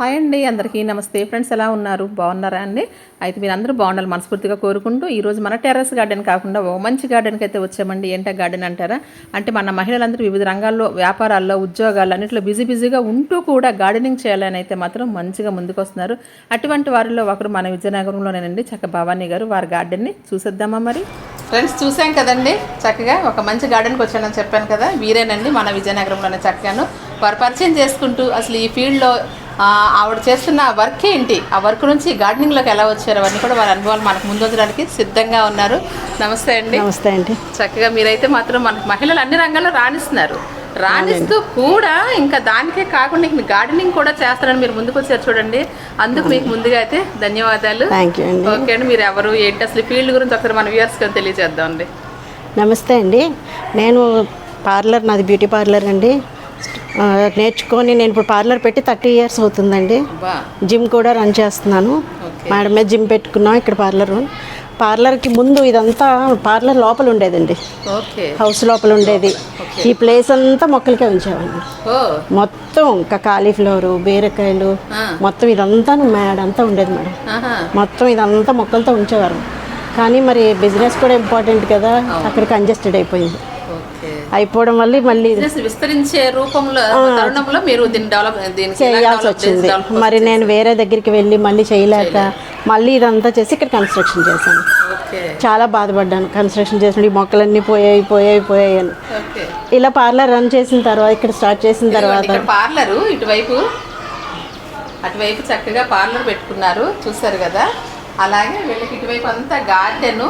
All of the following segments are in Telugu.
హాయ్ అండి అందరికీ నమస్తే. ఫ్రెండ్స్ ఎలా ఉన్నారు? బాగున్నారా అండి? అయితే మీరు అందరూ బాగుండాలి మనస్ఫూర్తిగా కోరుకుంటూ ఈరోజు మన టెర్రస్ గార్డెన్ కాకుండా ఓ మంచి గార్డెన్కి అయితే వచ్చామండి. ఏంటో గార్డెన్ అంటారా? అంటే మన మహిళలందరూ వివిధ రంగాల్లో వ్యాపారాల్లో ఉద్యోగాల్లో అన్నింటిలో బిజీ బిజీగా ఉంటూ కూడా గార్డెనింగ్ చేయాలని అయితే మాత్రం మంచిగా ముందుకు వస్తున్నారు అటువంటి వారిలో ఒకరు మన విజయనగరంలోనేనండి చక్క భవానీ గారు. వారి గార్డెన్ని చూసేద్దామా మరి? ఫ్రెండ్స్ చూసాం కదండి? చక్కగా ఒక మంచి గార్డెన్కి వచ్చానని చెప్పాను కదా వీరేనండి మన విజయనగరంలోనే చక్కగాను. వారు పరిచయం చేసుకుంటూ అసలు ఈ ఫీల్డ్లో ఆవిడ చేస్తున్న వర్క్ ఏంటి? ఆ వర్క్ నుంచి గార్డెనింగ్లోకి ఎలా వచ్చారు? అవన్నీ కూడా వారి అనుభవాలు మనకు ముందుంచడానికి సిద్ధంగా ఉన్నారు. నమస్తే అండి. నమస్తే అండి. చక్కగా మీరైతే మాత్రం మనకు మహిళలు అన్ని రంగాల్లో రాణిస్తున్నారు. రాణిస్తూ కూడా ఇంకా దానికే కాకుండా మీ గార్డెనింగ్ కూడా చేస్తారని మీరు ముందుకు వచ్చారు చూడండి. అందుకు మీకు ముందుగా అయితే ధన్యవాదాలు. ఓకే అండి. మీరు ఎవరు ఏంటి అసలు ఫీల్డ్ గురించి ఒకసారి మన వ్యూవర్స్కి తెలియజేద్దాం అండి నమస్తే అండి. నేను పార్లర్ నాది బ్యూటీ పార్లర్ అండి. నేర్చుకొని నేను ఇప్పుడు పార్లర్ పెట్టి థర్టీ ఇయర్స్ అవుతుందండి. జిమ్ కూడా రన్ చేస్తున్నాను. ఓకే. మేడం మీద జిమ్ పెట్టుకున్నాం ఇక్కడ పార్లర్ పార్లర్కి ముందు ఇదంతా పార్లర్ లోపల ఉండేదండి. హౌస్ లోపల ఉండేది. ఈ ప్లేస్ అంతా మొక్కలకే ఉంచేవాడిని మొత్తం ఇంకా కాలీఫ్లవర్ బీరకాయలు. మొత్తం ఇదంతా మేడ అంతా ఉండేది మేడం. మొత్తం ఇదంతా మొక్కలతో ఉంచేవారు. కానీ మరి బిజినెస్ కూడా ఇంపార్టెంట్ కదా అక్కడ కంజెస్టెడ్ అయిపోయింది. అయిపోవడం వల్ల మళ్ళీ విస్తరించే రూపంలో తరుణంలో మీరు దీన్ని డెవలప్ చేయాల్సి వచ్చింది. మరి నేను వేరే దగ్గరికి వెళ్ళి మళ్ళీ చేయలేక మళ్ళీ ఇదంతా చేసి ఇక్కడ కన్స్ట్రక్షన్ చేశాను. చాలా బాధపడ్డాను. కన్స్ట్రక్షన్ చేసిన ఈ మొక్కలన్నీ పోయాయి పోయాయి పోయాయి అని. ఇలా పార్లర్ రన్ చేసిన తర్వాత ఇక్కడ స్టార్ట్ చేసిన తర్వాత పార్లరు ఇటువైపు అటువైపు చక్కగా పార్లర్ పెట్టుకున్నారు చూసారు కదా? అలాగే వీళ్ళకి ఇటువైపు అంతా గార్డెను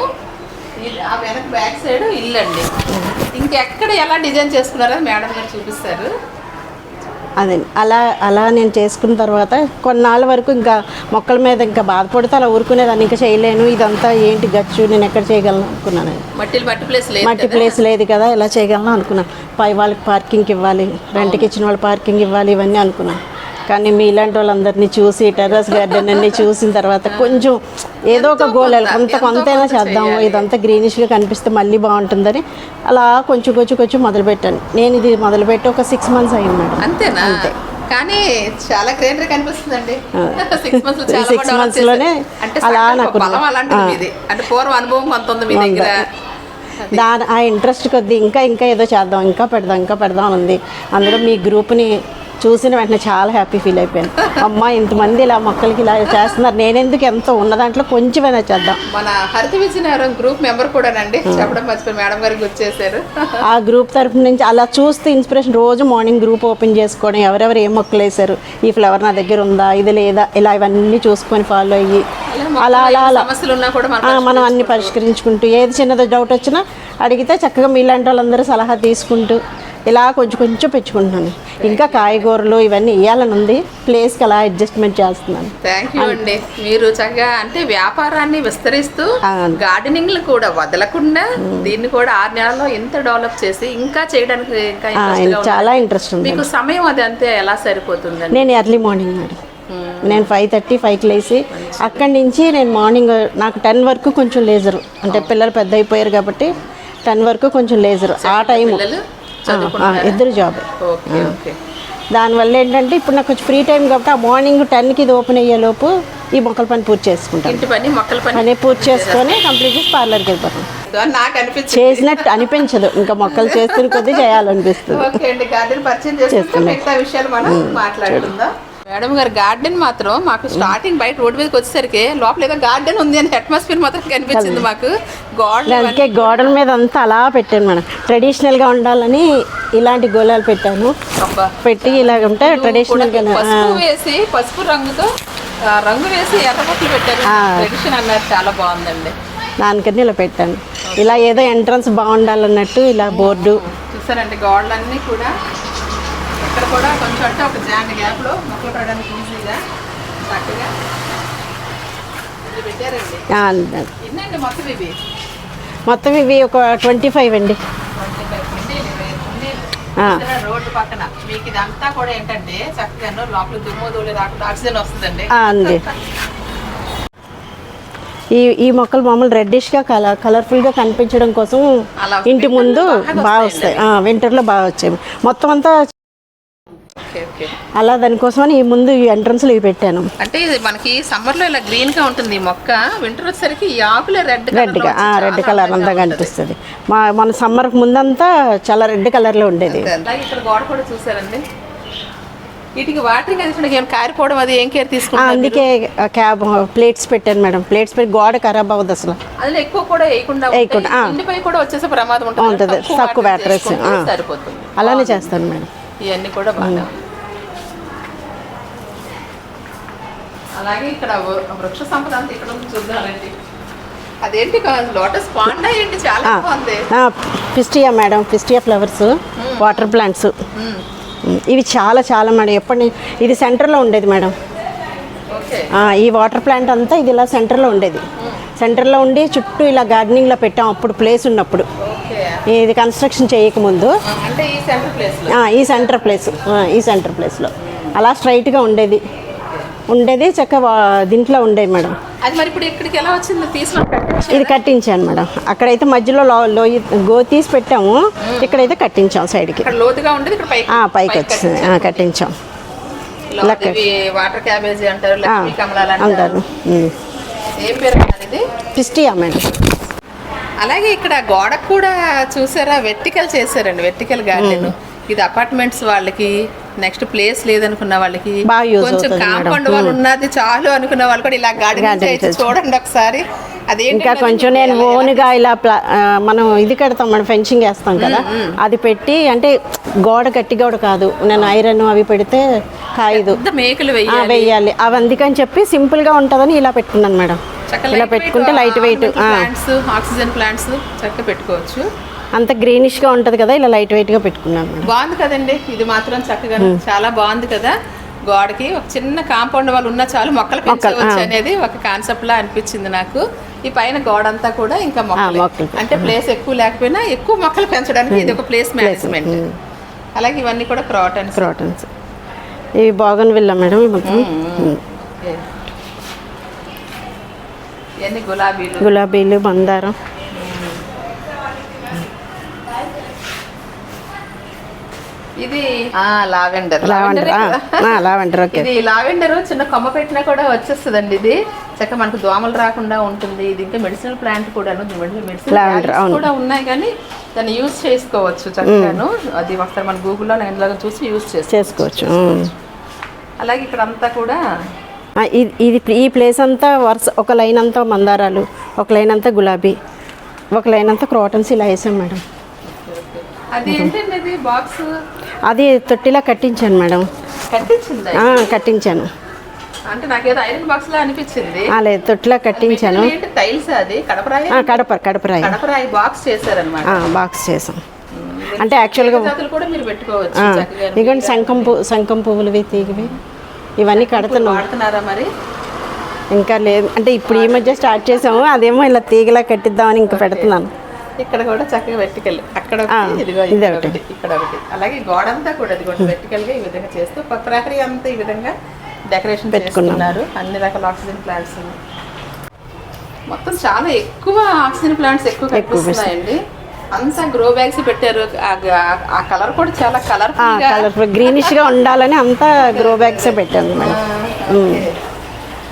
ఆ వెనక బ్యాక్ సైడ్ ఇల్లు అండి ఇంకెక్కడ ఎలా డిజైన్ చేసుకున్నారో మేడం గారు చూపిస్తారు. అదే అలా అలా నేను చేసుకున్న తర్వాత కొన్నాళ్ళ వరకు ఇంకా మొక్కల మీద ఇంకా బాధపడితే అలా ఊరుకునేదాన్ని. ఇంకా చేయలేను ఇదంతా ఏంటి గచ్చు నేను ఎక్కడ చేయగలను అనుకున్నాను. మట్టి ప్లేస్ లేదు మట్టి ప్లేస్ లేదు కదా ఎలా చేయగలను అనుకున్నాను. పై వాళ్ళకి పార్కింగ్ ఇవ్వాలి రెంట్కి ఇచ్చిన వాళ్ళు పార్కింగ్ ఇవ్వాలి ఇవన్నీ అనుకున్నాను. కానీ మీలాంటి వాళ్ళందరినీ చూసి టెర్రస్ గార్డెన్ అన్ని చూసిన తర్వాత కొంచెం ఏదో ఒక గోల్ కొంత కొంతైనా చేద్దాం ఇదంతా గ్రీనిష్గా కనిపిస్తే మళ్ళీ బాగుంటుందని అలా కొంచెం కొంచెం కొంచెం మొదలుపెట్టాను. నేను ఇది మొదలుపెట్టి ఒక సిక్స్ మంత్స్ అయింది మేడం. అంతేనా? కానీ చాలా కనిపిస్తుందండి. సిక్స్ మంత్స్ లోనే అలా నాకు బలం అలాంటిది మీది. అంటే పూర్వ అనుభవం కొంత ఉంది మీ దగ్గర దాని ఆ ఇంట్రెస్ట్ కొద్దీ ఇంకా ఇంకా ఏదో చేద్దాం ఇంకా పెడదాం ఇంకా పెడదాం ఉంది. అందులో మీ గ్రూప్ని చూసిన వెంటనే చాలా హ్యాపీ ఫీల్ అయిపోయాను. అమ్మ ఇంతమంది ఇలా మొక్కలకి ఇలా చేస్తున్నారు. నేనెందుకు ఎంతో ఉన్న దాంట్లో కొంచెమైనా చేద్దాం. మన హరిత విజయనగరం గ్రూప్ మెంబర్ కూడానండి. చెప్పడం మర్చిపోయి మేడం గారికి వచ్చేసారు ఆ గ్రూప్ తరపు నుంచి అలా చూస్తే ఇన్స్పిరేషన్ రోజు మార్నింగ్ గ్రూప్ ఓపెన్ చేసుకోవడం ఎవరెవరు ఏ మొక్కలు వేశారు ఈ ఫ్లవర్ నా దగ్గర ఉందా ఇది లేదా ఇలా ఇవన్నీ చూసుకొని ఫాలో అయ్యి అలా అలా అలా మనం అన్ని పరిష్కరించుకుంటూ ఏది చిన్నదో డౌట్ వచ్చినా అడిగితే చక్కగా మీలాంటి వాళ్ళందరూ సలహా తీసుకుంటూ ఇలా కొంచెం కొంచెం పెంచుకుంటున్నాను. ఇంకా కాయగూరలు ఇవన్నీ వేయాలని ఉంది. ప్లేస్కి అలా అడ్జస్ట్మెంట్ చేస్తున్నాను. థ్యాంక్ యూ అండి. మీరు చక్కగా అంటే వ్యాపారాన్ని విస్తరిస్తూ. గార్డెనింగ్ కూడా వదలకుండా దీన్ని కూడా ఆరు నెలల్లో ఎంత డెవలప్ చేసి ఇంకా చేయడానికి ఇంకా చాలా. ఇంట్రెస్ట్ ఉంది మీకు సమయం అది అంతే ఎలా సరిపోతుందండి? నేను ఎర్లీ మార్నింగ్ మేడం. నేను ఫైవ్ థర్టీ ఫైవ్కి లేచి అక్కడి నుంచి నేను మార్నింగ్ నాకు టెన్ వరకు కొంచెం లేజరు అంటే పిల్లలు పెద్ద అయిపోయారు కాబట్టి టెన్ వరకు కొంచెం లేజరు ఆ పిల్లలు ఇద్దరు జాబ్ ఓకే ఓకే. దానివల్ల ఏంటంటే ఇప్పుడు నాకు కొంచెం ఫ్రీ టైం కాబట్టి ఆ మార్నింగ్ టెన్కి ఇది ఓపెన్ అయ్యేలోపు ఈ మొక్కల పని పూర్తి చేసుకుంటాను. ఇంటి పని మొక్కల పని పని పూర్తి చేసుకొని కంప్లీట్ చేసి పార్లర్కి వెళ్ళిపోతాను. నాకు అనిపించింది. చేసినట్టు అనిపించదు. ఇంకా మొక్కలు చేస్తున్న కొద్దీ చేయాలనిపిస్తుంది. ఓకే అండి గార్డెన్ పరిచయం చేసుకుంటే మిగతా విషయాలు మనం మాట్లాడుకుందాం. మేడం గారు గార్డెన్ మాత్రం మాకు స్టార్టింగ్ బయట రోడ్డు మీదకి వచ్చేసరికి లోపల ఏదో గార్డెన్ ఉంది అని అట్మాస్ఫియర్ మాత్రం కనిపించింది మాకు. గోడలు అందుకే గోడల మీద అంతా అలా పెట్టాను మేడం. ట్రెడిషనల్గా ఉండాలని ఇలాంటి గోళాలు పెట్టాను. పెట్టి ఇలా ఉంటే ట్రెడిషనల్గా పసుపు వేసి పసుపు రంగుతో రంగు వేసి ఎర్రబొట్లు పెట్టారు. ఆ. ట్రెడిషన్ అన్నారు. చాలా బాగుందండి. దానికని ఇలా పెట్టాను. ఇలా ఏదో ఎంట్రన్స్ బాగుండాలన్నట్టు ఇలా బోర్డు. చూసారండి గోడలన్నీ కూడా ఇక్కడ కూడా కొంచెం అంటే ఒక జాండ్ గ్యాప్లో మొక్కలు పడడానికి ఈజీగా చక్కగా పెట్టారండి. ఎన్నండి మొత్తం ఇవి? మొత్తం ఇవి ఒక ట్వంటీ ఫైవ్ అండి. రోడ్డు పక్కన? మీకు ఇదంతా కూడా ఏంటంటే చక్కగా లోపల దుమ్ము రాకుండా ఆక్సిజన్ వస్తుందండి. ఈ ఈ మొక్కలు మామూలు రెడ్డిష్గా కలర్ కలర్ఫుల్గా కనిపించడం కోసం ఇంటి ముందు బాగా వస్తాయి. వింటర్లో బాగా వచ్చాయి. మొత్తం అంతా అలా దానికోసమని ఈ ముందు ఈ ఎంట్రన్స్లో ఇవి పెట్టాను. అంటే ఇది మనకి సమ్మర్లో ఇలా గ్రీన్గా ఉంటుంది ఈ మొక్క. వింటర్ వచ్చేసరికి ఈ ఆకులే రెడ్ రెడ్గా రెడ్ కలర్ అంతా కనిపిస్తుంది మా మన సమ్మర్కి ముందంతా చాలా రెడ్ కలర్లో ఉండేది. ఇక్కడ గోడ కూడా చూసారండి. వీటికి వాటరింగ్ అందించడానికి ఏమైనా కారిపోవడం అది ఏం కేర్ అందుకే క్యాబ్ ప్లేట్స్ పెట్టాను మేడం. ప్లేట్స్ పెట్టి గోడ ఖరాబ్ అవ్వదు అసలు. అందులో ఎక్కువ కూడా వేయకుండా కూడా వచ్చేసే ప్రమాదం ఉంటుంది. తక్కువ. సరిపోతుంది. అలానే చేస్తాను మేడం. ఇవన్నీ కూడా బాగా. అలాగే ఇక్కడ వృక్ష సంపద అంతా ఇక్కడ ఉంది చూద్దామండి. అదేంటి లోటస్ పాండా ఏంటి? చాలా బాగుంది. Pistia madam pistia flowers water plants. ఇవి చాలా చాలా మేడం. ఎప్పటి ఇది సెంటర్లో ఉండేది మేడం. ఓకే. ఆ, ఈ వాటర్ ప్లాంట్ అంతా ఇది ఇలా సెంటర్లో ఉండేది. సెంటర్లో ఉండి చుట్టూ ఇలా గార్డెనింగ్లో పెట్టాం అప్పుడు ప్లేస్ ఉన్నప్పుడు. ఇది కన్స్ట్రక్షన్ చేయకముందు. ఈ సెంటర్ ప్లేస్ ఈ సెంటర్ ప్లేస్లో. అలా స్ట్రైట్గా ఉండేది. ఉండేది చక్క దీంట్లో ఉండేది మేడం. అది మరి ఇప్పుడు ఇక్కడికి ఎలా వచ్చింది? తీసుకొని కట్టేసి ఇది కట్టించాను మేడం. అక్కడైతే మధ్యలో లో లోయ గో తీసి పెట్టాము. ఇక్కడైతే కట్టించాం సైడ్కి. ఇక్కడ లోతుగా ఉండేది ఇక్కడ పైకి వచ్చింది. కట్టించాం. వాటర్ క్యాబేజీ అంటారు అంటారు. ఏం పేరు ఇది? Pistia madam. అలాగే ఇక్కడ గోడకు కూడా చూసారా? వెర్టికల్ చేశారండి వెర్టికల్ గార్డెన్ ఇది అపార్ట్మెంట్స్ వాళ్ళకి నెక్స్ట్ ప్లేస్ లేదనుకున్న వాళ్ళకి కొంచెం. కాంపౌండ్ వాళ్ళు ఉన్నది చాలు అనుకున్న వాళ్ళు కూడా ఇలా గార్డెన్. చూడండి ఒకసారి. ఇంకా కొంచెం నేను ఓన్గా ఇలా మనం ఇది కడతాం మనం ఫెన్సింగ్ వేస్తాం కదా. అది పెట్టి అంటే గోడ గట్టి గోడ కాదు. నేను ఐరన్ అవి పెడితే కాయదు. మేకలు వెయ్యాలి అవి అందుకని చెప్పి సింపుల్గా ఉంటుందని ఇలా పెట్టుకున్నాను మేడం. ఇలా పెట్టుకుంటే లైట్ వెయిట్ ఆక్సిజన్ ప్లాంట్స్ చక్కగా పెట్టుకోవచ్చు. అంత గ్రీనిష్గా ఉంటుంది కదా ఇలా లైట్ వెయిట్గా పెట్టుకున్నాను బాగుంది కదండి. ఇది మాత్రం చక్కగా చాలా బాగుంది కదా. గోడకి ఒక చిన్న కాంపౌండ్ వాళ్ళు ఉన్న చాలు మొక్కలు పెంచవచ్చు అనేది ఒక కాన్సెప్ట్ లా అనిపించింది నాకు. ఈ పైన గోడ అంతా కూడా ఇంకా మొక్కలు. అంటే ప్లేస్ ఎక్కువ లేకపోయినా ఎక్కువ మొక్కలు పెంచడానికి ఇది ఒక ప్లేస్ మేనేజ్మెంట్ అలాగే ఇవన్నీ కూడా క్రాటన్స్ క్రాటన్స్ ఇవి బాగన్ విల్లా మేడం. ఇవన్నీ గులాబీలు? గులాబీలు మందారం ఇది ఆ లావెండర్. Lavender lavender okay. ఇది లావెండర్ చిన్న కొమ్మ పెట్టినా కూడా వచ్చేస్తుందండి ఇది. చక్క మనకు దోమలు రాకుండా ఉంటుంది. ఇది ఇంకా మెడిసినల్ ప్లాంట్ కూడాను. మెడిసిన్. కూడా ఉన్నాయి కానీ దాన్ని యూజ్ చేసుకోవచ్చు చక్కగాను. అది ఒకసారి మన గూగుల్లో నేను చూసి యూజ్ చేసుకోవచ్చు. అలాగే ఇక్కడ అంతా కూడా ఇది ఇది ఈ ప్లేస్ అంతా వరుస ఒక లైన్ అంతా మందారాలు ఒక లైన్ అంతా గులాబీ ఒక లైన్ అంతా క్రాటన్స్ ఇలా వేసాం మేడం. అది ఏంటండి అది బాక్స్? అది తొట్టిలా కట్టించాను మేడం. కట్టించాను. అంటే నాకేదో ఐరన్ బాక్స్ లా అనిపించింది. ఆ, లేదు తొట్టిలా కట్టించాను. టైల్స్ అది? కడపరాయి కడప కడపరాయి కడపరాయి బాక్స్ చేశారనమాట బాక్స్ చేసాం అంటే యాక్చువల్గా కూడా మీరు పెట్టుకోవచ్చు ఇదిగోండి శంఖం పువ్వు శంఖం పువ్వులవి తీగవి. ఇవన్నీ కడుతున్నాం. వాడుతున్నారా మరి? ఇంకా లేదు. అంటే ఇప్పుడు ఈ మధ్య స్టార్ట్ చేసాము అదేమో ఇలా తీగలా కట్టిద్దామని ఇంకా పెడుతున్నాను. ఇక్కడ కూడా చక్కగా వెర్టికల్ అక్కడ ఒకటి ఇదిగో ఇది ఇక్కడ ఒకటి. ఒకటి ఇక్కడ ఒకటి. అలాగే గోడంతా కూడా ఇదిగోండి వెర్టికల్గా ఈ విధంగా చేస్తూ ప- ప్రహరీ అంతా ఈ విధంగా డెకరేషన్ పెట్టుకున్నారు అన్ని రకాల ఆక్సిజన్ ప్లాంట్స్ మొత్తం చాలా ఎక్కువ ఆక్సిజన్ ప్లాంట్స్ ఎక్కువ కనిపిస్తున్నాయండి. అంతా గ్రో బ్యాగ్స్ పెట్టారు. ఆ గ- కలర్ కూడా చాలా కలర్ఫుల్గా. కలర్ఫుల్ గ్రీనిష్గా ఉండాలని అంతా గ్రో బ్యాగ్సే పెట్టాను మేడం.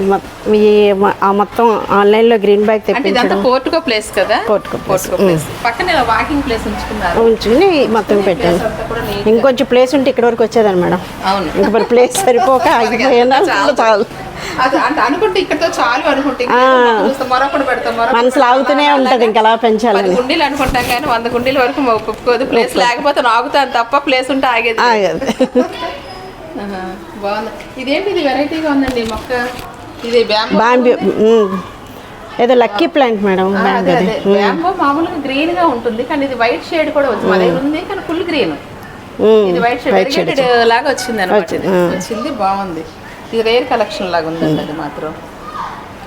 మొ- మొత్తం ఆన్లైన్లో గ్రీన్ బ్యాగ్ తెప్పించడం. పోర్టుకో ప్లేస్ కదా. Portico place. పక్కన వాకింగ్ ప్లేస్ ఉంచుకున్నారు. ఉంచుకుని మొత్తం పెట్టాను. ఇంకొంచెం ప్లేస్ ఉంటే ఇక్కడ వరకు వచ్చేదాన్ని మేడం. అవును. ఇంక ప్లేస్ సరిపోక ఆగిపోయినా. చాలు. అనుకుంటే ఇక్కడతో చాలు అనుకుంటే మరొకటి పెడతాం మనసు లాగుతూనే. ఉంటుంది ఇంకా అలా పది పెంచాలని గుండీలు అనుకుంటాం కానీ వంద గుండీల వరకు ఒప్పుకోదు. ప్లేస్ లేకపోతే నాగుతాను తప్ప ప్లేస్ ఉంటే ఆగేది. ఆగదు. బాగుంది. ఇదేంటి ఇది వెరైటీగా ఉందండి మొక్క. ఇది బ్యాంబో. ఏదో లక్కీ ప్లాంట్ మేడం బ్యాంబో మామూలుగా గ్రీన్గా ఉంటుంది కానీ ఇది వైట్ షేడ్ కూడా వచ్చింది. మన దగ్గర ఉంది కానీ ఫుల్ గ్రీన్. ఇది వైట్ షేడ్ వెరిగేటెడ్ లాగా వచ్చింది అనమాట వచ్చింది, బాగుంది. ఇది రేర్ కలెక్షన్ లాగా ఉందండి అది మాత్రం.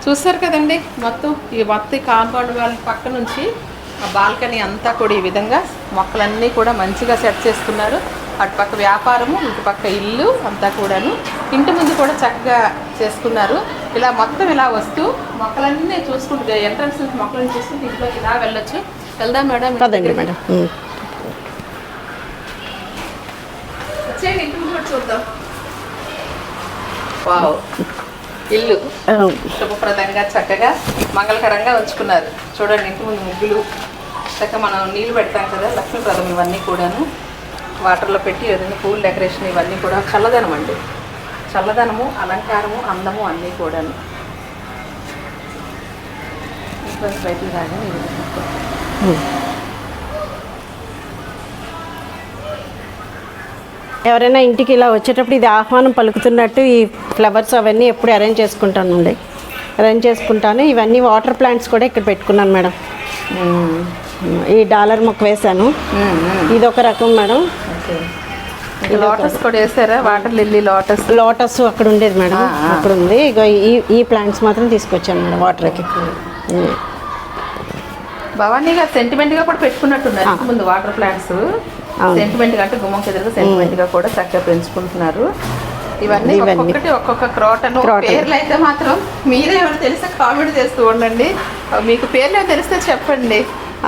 చూస్తారు కదండి మొత్తం ఈ మొత్తం కాంపౌండ్ వాళ్ళ పక్క నుంచి ఆ బాల్కనీ అంతా కూడా ఈ విధంగా మొక్కలన్నీ కూడా మంచిగా సెట్ చేసుకున్నారు అటు పక్క వ్యాపారము ఇటు పక్క ఇల్లు అంతా కూడాను. ఇంటి ముందు కూడా చక్కగా చేసుకున్నారు. ఇలా మొత్తం ఇలా వస్తూ మొక్కలన్నీ చూసుకుంటూ ఎంట్రన్స్ నుంచి మొక్కలను చూసుకుంటూ ఇంట్లోకి ఇలా వెళ్ళొచ్చు. వెళ్దాం మేడం పదండి. మేడం. వచ్చేయండి ఇంటి ముందు చూద్దాం. వావ్. ఇల్లు శుభప్రదంగా చక్కగా మంగళకరంగా ఉంచుకున్నారు. చూడండి ఇంటి ముందు ముగ్గులు. చక్కగా మనం నీళ్ళు పెడతాం కదా లక్ష్మీప్రదం ఇవన్నీ కూడాను. వాటర్లో పెట్టి ఏదైనా పూల డెకరేషన్ ఇవన్నీ కూడా చల్లదనం అండి. చల్లదనము అలంకారము అందము అన్నీ కూడాను. బయటికి రాగానే. ఎవరైనా ఇంటికి ఇలా వచ్చేటప్పుడు ఇది ఆహ్వానం పలుకుతున్నట్టు ఈ ఫ్లవర్స్ అవన్నీ ఎప్పుడు అరేంజ్ చేసుకుంటానండి అరేంజ్ చేసుకుంటాను. ఇవన్నీ వాటర్ ప్లాంట్స్ కూడా ఇక్కడ పెట్టుకున్నాను మేడం. ఈ డాలర్ మొక్క వేశాను. ఇది ఒక రకం మేడం. లోటస్ కూడా వేసారా? Water lily lotus. లోటస్ అక్కడ ఉండేది మేడం. అక్కడ ఉంది. ఇగో ఈ ఈ ప్లాంట్స్ మాత్రం తీసుకొచ్చాను మేడం వాటర్కి. భవానీ గారు సెంటిమెంట్గా కూడా పెట్టుకున్నట్టున్నారు. ముందు వాటర్ ప్లాంట్స్. సెంటిమెంట్గా అంటే గుమ్మం ఎదురుగా సెంటిమెంట్గా కూడా చక్కగా పెంచుకుంటున్నారు. ఇవన్నీ. ఒక్కొక్కటి ఒక్కొక్క క్రోటను. పేర్లు అయితే మాత్రం మీరే ఎవరు తెలిస్తే కామెంట్ చేస్తూ ఉండండి. మీకు పేర్లు తెలిస్తే చెప్పండి.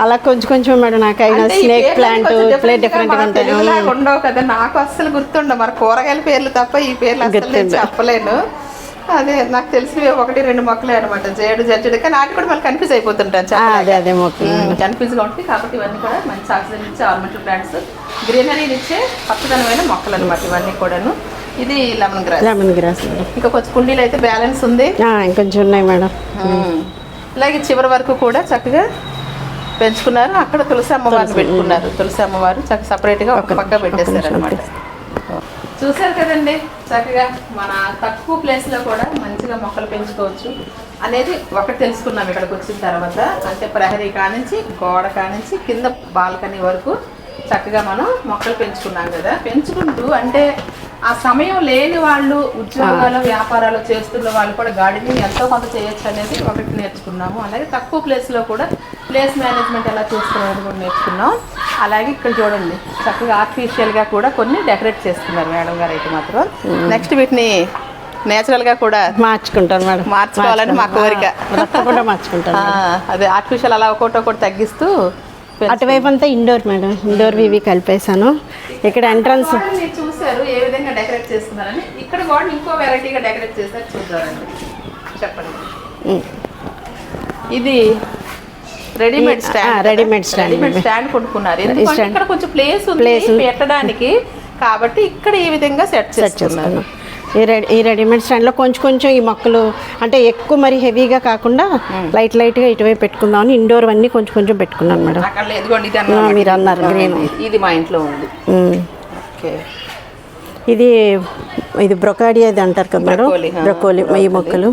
అలా కొంచెం కొంచెం మేడం నాకు అయినా స్నేక్ ప్లాంట్ ఇట్లే మన ఉంటాయి. ఉండవు కదా నాకు అస్సలు గుర్తుండవు. మరి కూరగాయల పేర్లు తప్ప ఈ పేర్లు అసలు. చెప్పలేను. అదే నాకు తెలిసినవి ఒకటి రెండు మొక్కలే అనమాట జేడు జడ్జడు కానీ నాటి కూడా మళ్ళీ కన్ఫ్యూజ్ అయిపోతుంటాను. అదే అదే మొక్క కన్ఫ్యూజ్గా ఉంటుంది కాబట్టి ఇవన్నీ కూడా మంచి ఆక్సిజన్ ఇచ్చే ఆర్నమెంటల్ ప్లాంట్స్ గ్రీనరీని ఇచ్చే పచ్చదనమైన మొక్కలు అనమాట ఇవన్నీ కూడాను. ఇది లెమన్ గ్రాస్ లెమన్ గ్రాస్ ఇంకా కొంచెం కుండీలు అయితే బ్యాలెన్స్ ఉంది. ఇంకొంచెం ఉన్నాయి మేడం. అలాగే చివరి వరకు కూడా చక్కగా పెంచుకున్నారు. అక్కడ తులసి అమ్మవారిని పెట్టుకున్నారు. తులసి అమ్మవారు చక్కగా సపరేట్గా ఒక పక్క పెట్టేశారు అనమాట చూసారు కదండి? చక్కగా మన తక్కువ ప్లేస్లో కూడా మంచిగా మొక్కలు పెంచుకోవచ్చు అనేది ఒకటి తెలుసుకున్నాం ఇక్కడికి వచ్చిన తర్వాత. అంటే ప్రహరీ కానించి గోడ కానించి కింద బాల్కనీ వరకు చక్కగా మనం మొక్కలు పెంచుకున్నాం కదా. పెంచుకుంటూ అంటే ఆ సమయం లేని వాళ్ళు ఉద్యోగాలు వ్యాపారాలు చేస్తున్న వాళ్ళు కూడా గార్డెనింగ్ ఎంతో కొంత చేయొచ్చు అనేది ఒకటి నేర్చుకున్నాము. అలాగే తక్కువ ప్లేస్లో కూడా ప్లేస్ మేనేజ్మెంట్ ఎలా చేసుకోవాలని కూడా నేర్చుకున్నాం. అలాగే ఇక్కడ చూడండి చక్కగా ఆర్టిఫిషియల్గా కూడా కొన్ని డెకరేట్ చేస్తున్నారు మేడం గారు అయితే మాత్రం. నెక్స్ట్ వీటిని నేచురల్గా కూడా మార్చుకుంటాను మేడం. మార్చుకోవాలని మా కోరిక. తప్పకుండా మార్చుకుంటాను అదే ఆర్టిఫిషియల్ అలా ఒకటి ఒకటి తగ్గిస్తూ అటువైపు అంతా ఇండోర్ మేడం ఇండోర్ ఇవి కలిపేశాను. ఇక్కడ ఎంట్రన్స్ చూశారు ఏ విధంగా డెకరేట్ చేస్తున్నారని. ఇక్కడ కూడా ఇంకో వెరైటీగా డెకరేట్ చేస్తారు చూద్దామండి. చెప్పండి. ఇది readymade stand readymade stand. Readymade stand కొనుక్కున్నారు. ఎందుకంటే. ఇక్కడ కొంచెం ప్లేస్ ఉంది. పెట్టడానికి. కాబట్టి ఇక్కడ ఈ విధంగా సెట్ సెట్ చేసుకున్నాను ఈ రెడీ ఈ రెడీమేడ్ స్టాండ్లో కొంచెం కొంచెం ఈ మొక్కలు అంటే ఎక్కువ మరి హెవీగా కాకుండా లైట్ లైట్గా ఇటువైపు పెట్టుకుందామని ఇండోర్ అన్నీ కొంచెం కొంచెం పెట్టుకున్నాను మేడం. మీరు అన్నారు, green. ఇది మా ఇంట్లో ఉంది. ఓకే ఇది ఇది బ్రొకాడి అది అంటారు కదా మేడం బ్రొకోలి, ఈ మొక్కలు.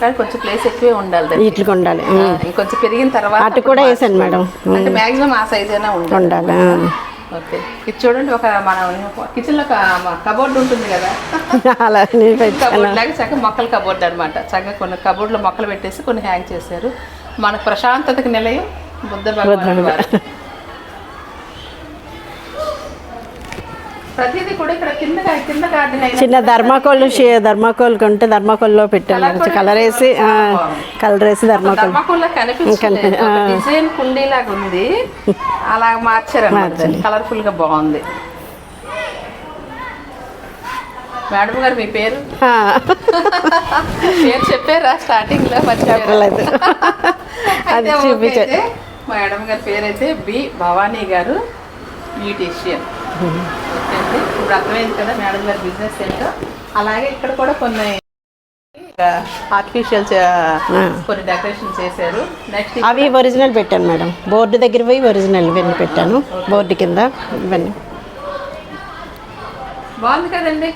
కానీ కొంచెం ప్లేస్ ఎక్కువే ఉండాలి. వీటికి ఉండాలి ఆ, ఇంకొంచెం పెరిగిన తర్వాత అటు కూడా వేసాను మేడం అంటే మాక్సిమం ఆ సైజ్ అయినా ఉండాలి. ఓకే. ఇది చూడండి ఒక మన కిచెన్లో కబోర్డ్ ఉంటుంది కదా? అలా కబోర్డ్ లాగా చక్కగా మొక్కల కబోర్డ్ అనమాట చక్కగా కొన్ని కబోర్డ్లో మొక్కలు పెట్టేసి కొన్ని హ్యాంగ్ చేశారు. మనకు ప్రశాంతతకి నిలయం బుద్ధ భగవాన్ ప్రతిదీ కూడా ఇక్కడ కింద కింద గార్డెన్ చిన్న ధర్మాకోల్ ధర్మాకోల్ ఉంటే ధర్మాకోల్లో పెట్టాను కూడా కలర్ వేసి కలర్ వేసి ధర్మాకోల్. ధర్మకోల్లా కనిపించలేదు ఒక డిజైన్ కుండీలాగా ఉంది. అలా మార్చారు కలర్ఫుల్గా బాగుంది. మేడం గారు మీ పేరు? పేరు చెప్పారా స్టార్టింగ్లో చెప్పలేదు. అది అయితే చూపించా ఓకే అయితే మేడం గారి పేరు అయితే బి భవానీ గారు బ్యూటీషియన్. ఇప్పుడు అర్థమైంది కదా మేడం గారి బిజినెస్ ఏంటో. అలాగే ఇక్కడ కూడా కొన్ని ఆర్టిఫిషియల్. కొన్ని డెకరేషన్ చేశారు. నెక్స్ట్ అవి ఒరిజినల్ పెట్టాను మేడం. బోర్డు దగ్గర పోయి ఒరిజినల్ ఇవన్నీ పెట్టాను. బోర్డు కింద ఇవన్నీ. బాగుంది కదండి?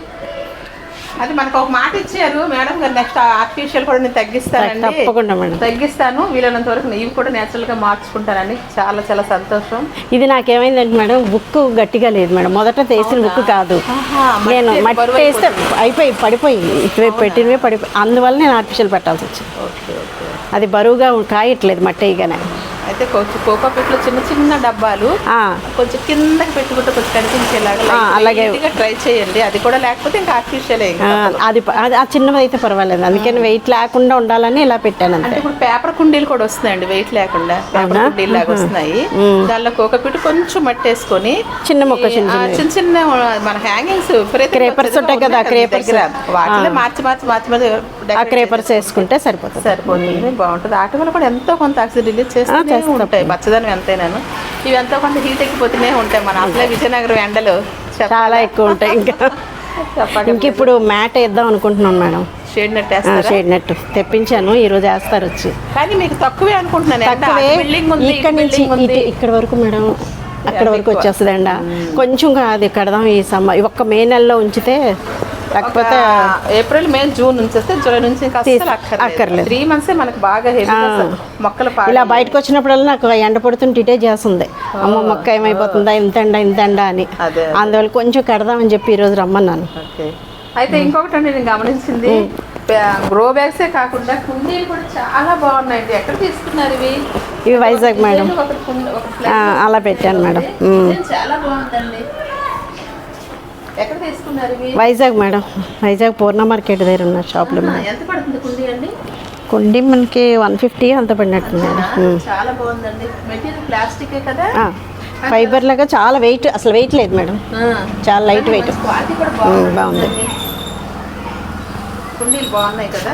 అది మనకు ఒక మాట ఇచ్చారు. మేడం గారు నెక్స్ట్ ఆర్టిఫిషియల్ కూడా నేను తగ్గిస్తానండి. తప్పకుండా మేడం. తగ్గిస్తాను. వీలైనంత వరకు ఇవి కూడా నేచురల్గా మార్చుకుంటానండి చాలా చాలా సంతోషం. ఇది నాకేమైందంటే మేడం బుక్ గట్టిగా లేదు మేడం. మొదట తీసిన బుక్ కాదు. నేను మట్టి వేస్తే అయిపోయి పడిపోయి ఇటువైపు పెట్టినవే పడిపోయి అందువల్ల నేను ఆర్టిఫిషియల్ పెట్టాల్సి వచ్చింది. అది బరువుగా కాయట్లేదు మట్టి వేయగానే. అయితే కొంచెం కోకో పిట్లో చిన్న చిన్న డబ్బాలు కొంచెం కిందకి పెట్టుకుంటే కొంచెం కనిపించేలాగా అలాగే. ట్రై చేయండి. అది కూడా లేకపోతే ఇంకా ఆర్టిఫిషియల్ అది ఆ చిన్నది అయితే పర్వాలేదు. అందుకని వెయిట్ లేకుండా ఉండాలని ఇలా పెట్టాను అంటే ఇప్పుడు పేపర్ కుండీలు కూడా వస్తున్నాయండి వెయిట్ లేకుండా పేపర్? కుండీలు లాగా వస్తున్నాయి. దానిలో కోకపిట్టు కొంచెం మట్టేసుకొని చిన్న మొక్క చిన్న చిన్న చిన్న మన హ్యాంగింగ్స్ Crepers ఉంటాయి కదా, crepers. వాటిలో మార్చి మార్చి మార్చి మార్చి క్రేపర్స్ వేసుకుంటే సరిపోతుంది. సరిపోతుంది. బాగుంటుంది. వాటి వల్ల కూడా ఎంతో కొంత ఆక్సిజన్ రిలీజ్ చేస్తూనే చేస్తాం. ఉంటాయి. పచ్చదనం ఎంతైనాను. ఇవి ఎంతో కొంత హీట్ ఎక్కిపోతూనే ఉంటాయి. మన అసలే విజయనగరం ఎండలు. చాలా ఎక్కువ ఉంటాయి ఇంకా. ఇంక ఇప్పుడు మ్యాట్ వేద్దాం అనుకుంటున్నాను madam. Shade net shade net తెప్పించాను. ఈ రోజు వేస్తారు వచ్చి. కానీ మీకు తక్కువే అనుకుంటున్నాను. తక్కువే. ఇక్కడ నుంచి ఇక్కడ వరకు మేడం అక్కడ వరకు ఎక్కువ. వచ్చేస్తుంది ఎండ. కొంచెం అది కడదాం ఈ సమ్మ ఒక్క మే నెలలో ఉంచితే లేకపోతే ఏప్రిల్ మే జూన్ నుంచి వస్తే జూలై నుంచి ఇంకా అక్కర్లేదు. త్రీ మంత్స్ మనకు బాగా మొక్కలు ఇలా బయటకు వచ్చినప్పుడల్లా నాకు ఎండ పడుతుంటే ఇటే చేస్తుంది. అమ్మ మొక్క ఏమైపోతుందా? ఇంత ఎండ ఇంత ఎండ అని. అదే. అందువల్ల కొంచెం కడదామని చెప్పి ఈరోజు రమ్మన్నాను. అయితే ఇంకొకటి అండి నేను గమనించింది. గ్రో బ్యాగ్సే కాకుండా కుండీలు కూడా చాలా బాగున్నాయండి. ఎక్కడ తీసుకున్నారు ఇవి? ఇవి వైజాగ్ మేడం. అలా పెట్టాను మేడం. చాలా బాగుందండి. వైజాగ్ మేడం. వైజాగ్ పూర్ణ మార్కెట్ దగ్గర ఉన్న షాప్లో ఎంత పడుతుంది కుండీ మనకి వన్ ఫిఫ్టీ అంత పడినట్టు మేడం. ఫైబర్ లాగా చాలా వెయిట్ అసలు వెయిట్ లేదు మేడం. చాలా లైట్ వెయిట్. బాగుంది. కుండీలు బాగున్నాయి కదా?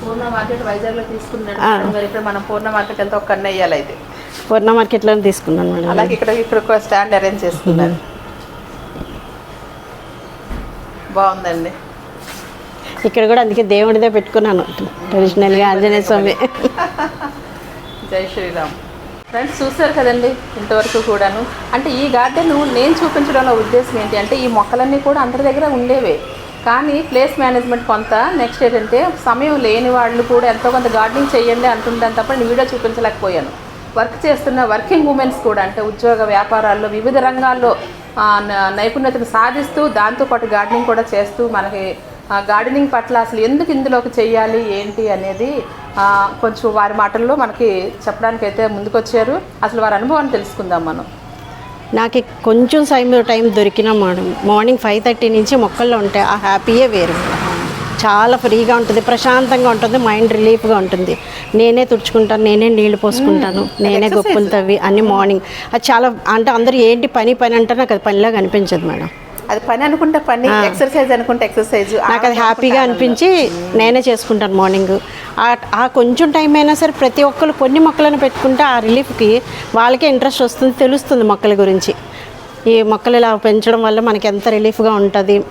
పూర్ణ మార్కెట్ వైజాగ్లో తీసుకున్నాడు ఆ. మరి ఇక్కడ మనం పూర్ణ మార్కెట్ వెళ్తే ఒక కన్ను వేయాలి అయితే. పూర్ణ మార్కెట్లో తీసుకున్నాను మేడం. అలాగే ఇక్కడ ఇక్కడ ఒక స్టాండ్ అరేంజ్ చేసుకున్నారు బాగుందండి. ఇక్కడ కూడా అందుకే దేవుడిదే పెట్టుకున్నాను. ట్రెడిషనల్గా ఆంజనేయ స్వామి. జై శ్రీరామ్. ఫ్రెండ్స్ చూసారు కదండి ఇంతవరకు కూడాను. అంటే ఈ గార్డెన్ నేను చూపించడంలో ఉద్దేశం ఏంటి అంటే ఈ మొక్కలన్నీ కూడా అందరి దగ్గర ఉండేవే. కానీ ప్లేస్ మేనేజ్మెంట్ కొంత నెక్స్ట్ ఏంటంటే సమయం లేని వాళ్ళు కూడా ఎంతో కొంత గార్డెనింగ్ చేయండి అంటుంటాను తప్ప నేను వీడియో చూపించలేకపోయాను. వర్క్ చేస్తున్న వర్కింగ్ ఉమెన్స్ కూడా అంటే ఉద్యోగ వ్యాపారాల్లో వివిధ రంగాల్లో నైపుణ్యతను సాధిస్తూ దాంతోపాటు గార్డెనింగ్ కూడా చేస్తూ మనకి గార్డెనింగ్ పట్ల అసలు ఎందుకు ఇందులోకి చేయాలి ఏంటి అనేది కొంచెం వారి మాటల్లో మనకి చెప్పడానికి అయితే ముందుకొచ్చారు. అసలు వారి అనుభవాన్ని తెలుసుకుందాం మనం. నాకు కొంచెం టైం టైం దొరికినా మేడం మార్నింగ్ ఫైవ్ థర్టీ నుంచి మొక్కల్లో ఉంటే ఆ హ్యాపీయే వేరు. చాలా ఫ్రీగా ఉంటుంది ప్రశాంతంగా ఉంటుంది మైండ్ రిలీఫ్గా ఉంటుంది. నేనే తుడుచుకుంటాను నేనే నీళ్ళు పోసుకుంటాను నేనే గొప్పలు తవ్వి అన్ని మార్నింగ్. అది చాలా అంటే అందరూ ఏంటి పని పని అంటే నాకు అది పనిలాగా అనిపించదు మేడం. అది పని అనుకుంటే పని ఎక్సర్సైజ్ అనుకుంటే ఎక్సర్సైజ్ నాకు అది హ్యాపీగా అనిపించి నేనే చేసుకుంటాను మార్నింగ్. ఆ- ఆ కొంచెం టైం అయినా సరే ప్రతి ఒక్కరు కొన్ని మొక్కలను పెట్టుకుంటే ఆ రిలీఫ్కి వాళ్ళకే ఇంట్రెస్ట్ వస్తుంది తెలుస్తుంది మొక్కల గురించి. ఈ మొక్కలు ఇలా పెంచడం వల్ల మనకి ఎంత రిలీఫ్గా ఉంటుంది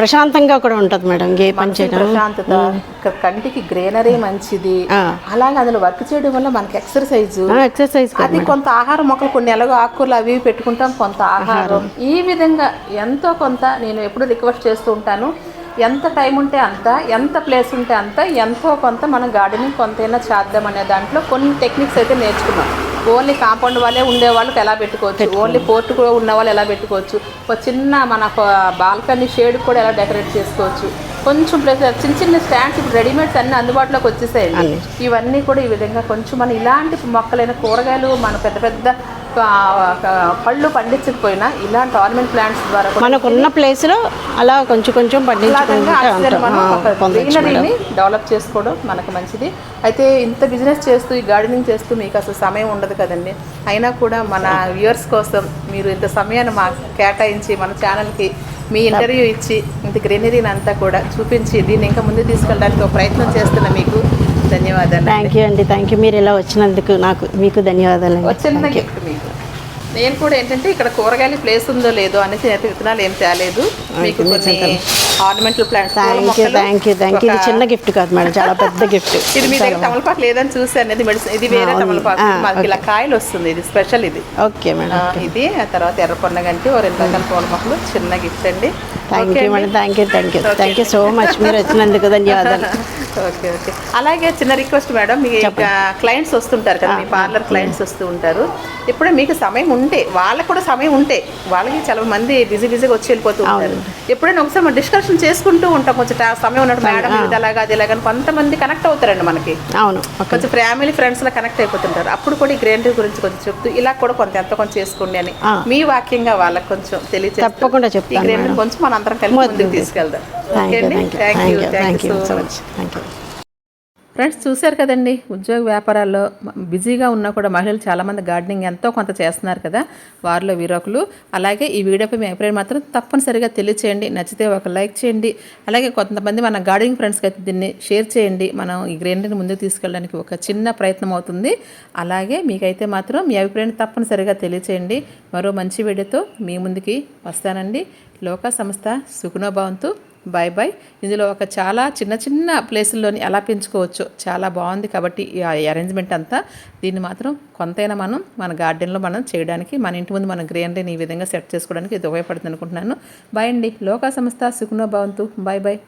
ప్రశాంతంగా కూడా ఉంటుంది మేడం ఏ పని చేయడం ప్రశాంతత కంటికి గ్రీనరీ మంచిది. అలాగే అందులో వర్క్ చేయడం వల్ల మనకి ఎక్సర్సైజ్ ఎక్సర్సైజ్ అది కొంత ఆహారం మొక్కలు కొన్ని ఎలాగో ఆకుకూరలు అవి పెట్టుకుంటాం కొంత ఆహారం. ఈ విధంగా ఎంతో కొంత నేను ఎప్పుడు రిక్వెస్ట్ చేస్తూ ఉంటాను. ఎంత టైం ఉంటే అంత ఎంత ప్లేస్ ఉంటే అంత ఎంతో కొంత మనం గార్డెనింగ్ కొంతైనా చేద్దాం అనే దాంట్లో కొన్ని టెక్నిక్స్ అయితే నేర్చుకున్నాం. ఓన్లీ కాంపౌండ్ వాళ్ళే ఉండే వాళ్ళకి ఎలా పెట్టుకోవచ్చు? ఓన్లీ పోర్ట్ కూడా ఉన్న వాళ్ళు ఎలా పెట్టుకోవచ్చు? ఒక చిన్న మన బాల్కనీ షేడ్ కూడా ఎలా డెకరేట్ చేసుకోవచ్చు? కొంచెం ప్లేస్ చిన్న చిన్న స్టాండ్స్ ఇప్పుడు రెడీమేడ్స్ అన్ని అందుబాటులోకి వచ్చేసాయండి. ఇవన్నీ కూడా ఈ విధంగా కొంచెం మన ఇలాంటి మొక్కలైన కూరగాయలు మన పెద్ద పెద్ద పళ్ళు పండించకపోయినా ఇలాంటి ఆర్నమెంట్ ప్లాంట్స్ ద్వారా మనకున్న ప్లేస్లో అలా కొంచెం కొంచెం పండించుకుంటే గ్రీనరీని డెవలప్ చేసుకోవడం మనకు మంచిది. అయితే ఇంత బిజినెస్ చేస్తూ ఈ గార్డెనింగ్ చేస్తూ మీకు అసలు సమయం ఉండదు కదండి. అయినా కూడా మన వ్యూవర్స్ కోసం మీరు ఇంత సమయాన్ని మా కేటాయించి మన ఛానల్కి మీ ఇంటర్వ్యూ ఇచ్చి ఇంత గ్రీనరీని అంతా కూడా చూపించి దీన్ని ఇంకా ముందు తీసుకెళ్ళడానికి ఒక ప్రయత్నం చేస్తున్న మీకు ధన్యవాదాలు. థ్యాంక్ యూ అండి. థ్యాంక్ యూ మీరు ఇలా వచ్చినందుకు నాకు మీకు ధన్యవాదాలు చిన్న గిఫ్ట్ మీకు. నేను కూడా ఏంటంటే ఇక్కడ కూరగాయల ప్లేస్ ఉందో లేదో అనేసి నేను విత్తనాలు ఏం తేలేదు. మీకు కొన్ని ornamental plants thank you thank you thank you ఇది చిన్న గిఫ్ట్ కాదు మేడం. చాలా పెద్ద గిఫ్ట్ ఇది మీ దగ్గర తమలపాకు లేదని చూసాను ఇది మెడిసిన్ ఇది వేరే తమలపాకు ఆ, మనకి ఇలా కాయలు వస్తుంది. ఇది స్పెషల్ ఇది. ఓకే మేడం ఇది ఆ తర్వాత ఎర్ర పొన్నగంటి ఓ రెండు రకాల పూల మొక్కలు. చిన్న గిఫ్ట్ అండి. Thank you. Madam. Thank you thank you thank you so much మీరు వచ్చినందుకు ధన్యవాదాలు. Okay okay. అలాగే చిన్న రిక్వెస్ట్ మేడం మీ క్లయింట్స్ వస్తుంటారు కదా మీ పార్లర్ క్లయింట్స్ వస్తూ ఉంటారు. ఇప్పుడే మీకు సమయం ఉంటే వాళ్ళకి కూడా సమయం ఉంటే వాళ్ళకి చాలా మంది బిజీ బిజీగా వచ్చి వెళ్ళిపోతూ ఉంటారు. ఎప్పుడైనా ఒకసారి మనం డిస్కషన్ చేసుకుంటూ ఉంటాం కొంచెం సమయం ఉన్నట్టు మేడం ఇది అలాగా అది ఇలాగని కొంతమంది కనెక్ట్ అవుతారండి మనకి. అవును కొంచెం ఫ్యామిలీ ఫ్రెండ్స్ లా కనెక్ట్ అయిపోతుంటారు. అప్పుడు కూడా ఈ గ్రైండర్ గురించి కొంచెం చెప్తూ ఇలా కూడా కొంత ఎంత కొంచెం చేసుకోండి అని. మీ వాక్యంగా వాళ్ళకి కొంచెం తెలియజేస్తారు తప్పకుండా ఈ చెప్తాను గ్రైండర్ మేడం. కొంచెం మన అందరం కలిసి ముందుకు తీసుకెళ్దాం. Thank you thank you so much thank you friends చూశారు కదండి ఉద్యోగ వ్యాపారాల్లో బిజీగా ఉన్నా కూడా మహిళలు చాలామంది గార్డెనింగ్ ఎంతో కొంత చేస్తున్నారు కదా వారిలో వీరొకలు. అలాగే ఈ వీడియోపై మీ అభిప్రాయం మాత్రం తప్పనిసరిగా తెలియచేయండి నచ్చితే ఒక లైక్ చేయండి అలాగే కొంతమంది మన గార్డెనింగ్ ఫ్రెండ్స్కి అయితే దీన్ని షేర్ చేయండి. మనం ఈ గ్రైండర్ని ముందుకు తీసుకెళ్ళడానికి ఒక చిన్న ప్రయత్నం అవుతుంది. అలాగే మీకైతే మాత్రం మీ అభిప్రాయాన్ని తప్పనిసరిగా తెలియచేయండి. మరో మంచి వీడియోతో మీ ముందుకి వస్తానండి. లోక సంస్థ సుగుణభవంతు బాయ్ బాయ్ ఇందులో ఒక చాలా చిన్న చిన్న ప్లేసుల్లోని ఎలా పెంచుకోవచ్చో. చాలా బాగుంది కాబట్టి ఈ అరేంజ్మెంట్ అంతా. దీన్ని మాత్రం కొంతైనా మనం మన గార్డెన్లో మనం చేయడానికి మన ఇంటి ముందు మన గ్రీనరీని ఈ విధంగా సెట్ చేసుకోవడానికి ఇది ఉపయోగపడుతుంది అనుకుంటున్నాను బాయ్ అండి. లోకా సంస్థ సుకునో భవంతు. Bye bye